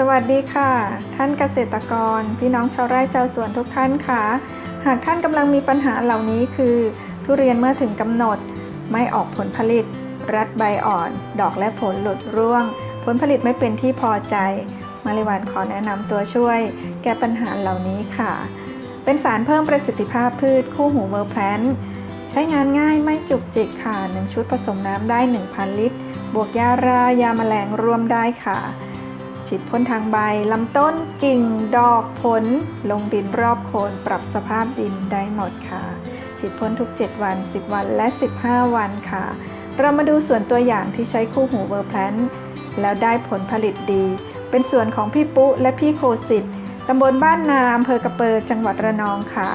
สวัสดีค่ะ ท่านเกษตรกร พี่น้องชาวไร่ชาวสวนทุกท่านค่ะ หากท่านกำลังมีปัญหาเหล่านี้คือ ทุเรียนเมื่อถึงกำหนด ไม่ออกผลผลิต รัดใบอ่อน ดอกและผลหลุดร่วง ผลผลิตไม่เป็นที่พอใจ มาริวันขอแนะนำตัวช่วย แก้ปัญหาเหล่านี้ค่ะ เป็นสารเพิ่มประสิทธิภาพพืชคู่หูเวอร์แพลนใช้งานง่ายไม่จุกจิกค่ะ 1 ชุดผสมน้ำได้ 1,000 ลิตร บวกยารา ยาแมลงรวมได้ค่ะ ฉีดพ่นทางใบลำต้นกิ่งดอกผล ลงดินรอบโคนปรับสภาพดินได้หมดค่ะ ฉีดพ่นทุก 7 วัน 10 วันและ 15 วันค่ะ เรามาดูส่วนตัวอย่างที่ใช้คู่หูเวอร์แพลนแล้วได้ผลผลิตดี เป็นส่วนของพี่ปุ๊และพี่โคสิตตำบลบ้านนาอำเภอกระเปิดจังหวัดระนองค่ะ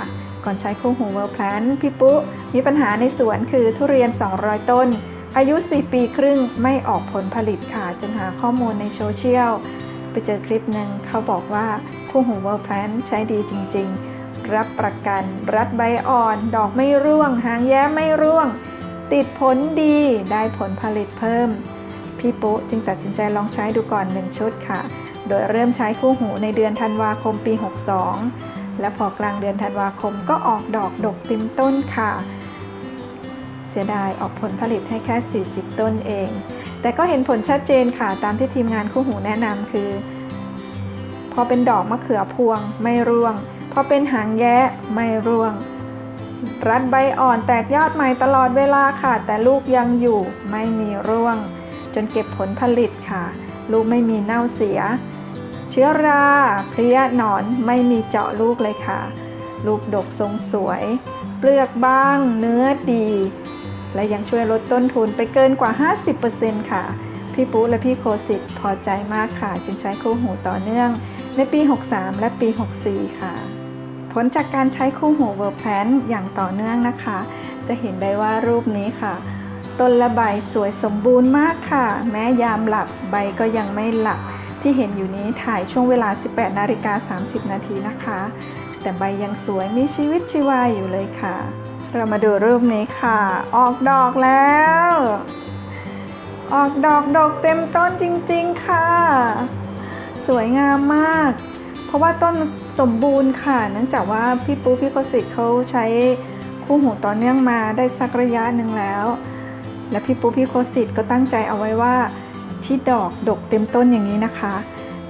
ก่อนใช้คู่หูเวอร์แพลนพี่ปุ๊มีปัญหาในสวนคือทุเรียน 200 ต้น อายุ 4 ปีครึ่งไม่ออกผลผลิตค่ะจนหาข้อมูลในโซเชียล ไปเจอคลิปหนึ่งเขาบอกว่าคู่หูเวอร์แพลนใช้ดีจริง ๆ รับประกันรัดใบอ่อน ดอกไม่ร่วง หางแย้ไม่ร่วง ติดผลดีได้ผลผลิตเพิ่ม พี่ปุ๊จึงตัดสินใจลองใช้ดูก่อน 1 ชุดค่ะ โดยเริ่มใช้คู่หูในเดือนธันวาคมปี 62 และพอกลางเดือนธันวาคมก็ออกดอกดกติมต้นค่ะ เสียดายออกผลผลิตให้แค่ 40 ต้นเอง แต่ก็เห็นผลชัดเจนค่ะตามที่ทีมงานคู่หูแนะนำคือ พอเป็นดอกมะเขือพวงไม่ร่วง พอเป็นหางแย้ไม่ร่วง รัดใบอ่อนแตกยอดใหม่ตลอดเวลาค่ะ แต่ลูกยังอยู่ไม่มีร่วง จนเก็บผลผลิตค่ะ ลูกไม่มีเน่าเสีย เชื้อราเพลี้ยหนอนไม่มีเจาะลูกเลยค่ะ ลูกดกทรงสวย เปลือกบาง เนื้อดี และยังช่วยลดต้นทุนไปเกินกว่า 50%ค่ะ พี่ปุ๊และพี่โคสิตพอใจมากค่ะ จึงใช้คู่หูต่อเนื่อง ในปี 63 และปี 64 ค่ะ ผลจากการใช้คู่หูเวอร์แพนอย่างต่อเนื่องนะคะ จะเห็นได้ว่ารูปนี้ค่ะต้นและใบสวยสมบูรณ์มากค่ะ แม้ยามหลับใบก็ยังไม่หลับ ที่เห็นอยู่นี้ถ่ายช่วงเวลา 18 นาฬิกา 30 นาทีนะคะ แต่ใบยังสวยมีชีวิตชีวาอยู่เลยค่ะ เรามาดูรูปนี้ค่ะ ออกดอกแล้ว ออกดอกดอกเต็มต้นจริงๆค่ะ สวยงามมาก เพราะว่าต้นสมบูรณ์ค่ะ เนื่องจากว่าพี่ปูพี่โคสิตเขาใช้คู่หูต่อเนื่องมาได้สักระยะหนึ่งแล้ว และพี่ปูพี่โคสิตก็ตั้งใจเอาไว้ว่าที่ดอกดกเต็มต้นอย่างนี้นะคะ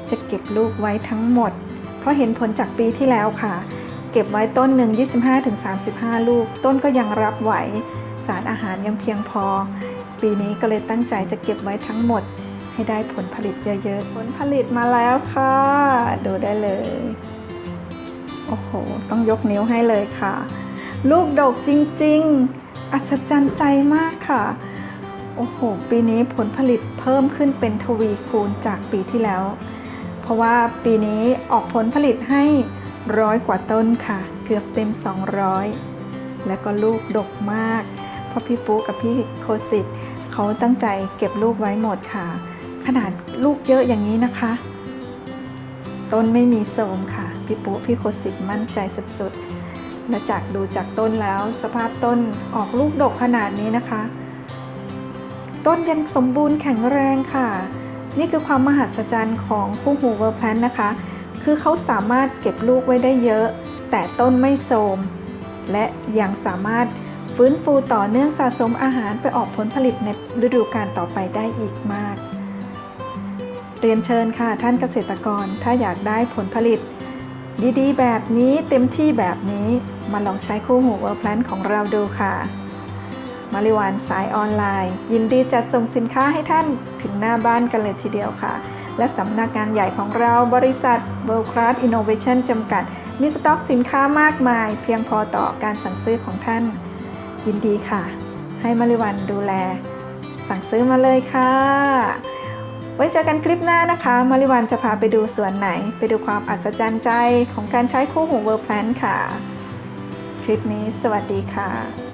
จะเก็บลูกไว้ทั้งหมด เพราะเห็นผลจากปีที่แล้วค่ะ เก็บไว้ต้นหนึ่ง25-35 ลูก ต้นก็ยังรับไหว สารอาหารยังเพียงพอ ปีนี้ก็เลยตั้งใจจะเก็บไว้ทั้งหมด ให้ได้ผลผลิตเยอะๆ ผลผลิตมาแล้วค่ะ ดูได้เลย โอ้โห ต้องยกนิ้วให้เลยค่ะ ลูกดกจริงๆ อัศจรรย์ใจมากค่ะโอ้โห ปีนี้ผลผลิตเพิ่มขึ้นเป็นทวีคูณจากปีที่แล้ว เพราะว่าปีนี้ออกผลผลิตให้ ร้อยกว่าต้นค่ะ เกือบเต็ม 200 แล้วก็ลูกดกมาก เพราะพี่ปุ๊กับพี่โคสิตเขาตั้งใจเก็บลูกไว้หมดค่ะ ขนาดลูกเยอะอย่างนี้นะคะ ต้นไม่มีโทมค่ะ พี่ปุ๊พี่โคสิตมั่นใจสุดๆและจากดูจากต้นแล้วสภาพต้นออกลูกดกขนาดนี้นะคะ ต้นยังสมบูรณ์แข็งแรงค่ะ นี่คือความมหัศจรรย์ของคู่หูเวอร์แพลนนะคะ คือเขาสามารถเก็บลูกไว้ได้เยอะ แต่ต้นไม่โทรมและยังสามารถฟื้นฟูต่อเนื่องสะสมอาหารไปออกผลผลิตในฤดูกาลต่อไปได้อีกมาก เรียนเชิญค่ะท่านเกษตรกรถ้าอยากได้ผลผลิต ดีๆ แบบนี้เต็มที่แบบนี้มาลองใช้คู่หูเวอร์แพลนของเราดูค่ะมาริวันสายออนไลน์ ยินดีจัดส่งสินค้าให้ท่านถึงหน้าบ้านกันเลยทีเดียวค่ะ และสำนักงานใหญ่ของเราบริษัท World Class Innovation จำกัด มีสต็อกสินค้ามากมาย เพียงพอต่อการสั่งซื้อของท่าน ยินดีค่ะ ให้มาริวันดูแล สั่งซื้อมาเลยค่ะ ไว้เจอกันคลิปหน้านะคะมาริวันจะพาไปดูสวนไหน ไปดูความอัศจรรย์ใจของการใช้คู่หูเวอร์แพลนค่ะ คลิปนี้สวัสดีค่ะ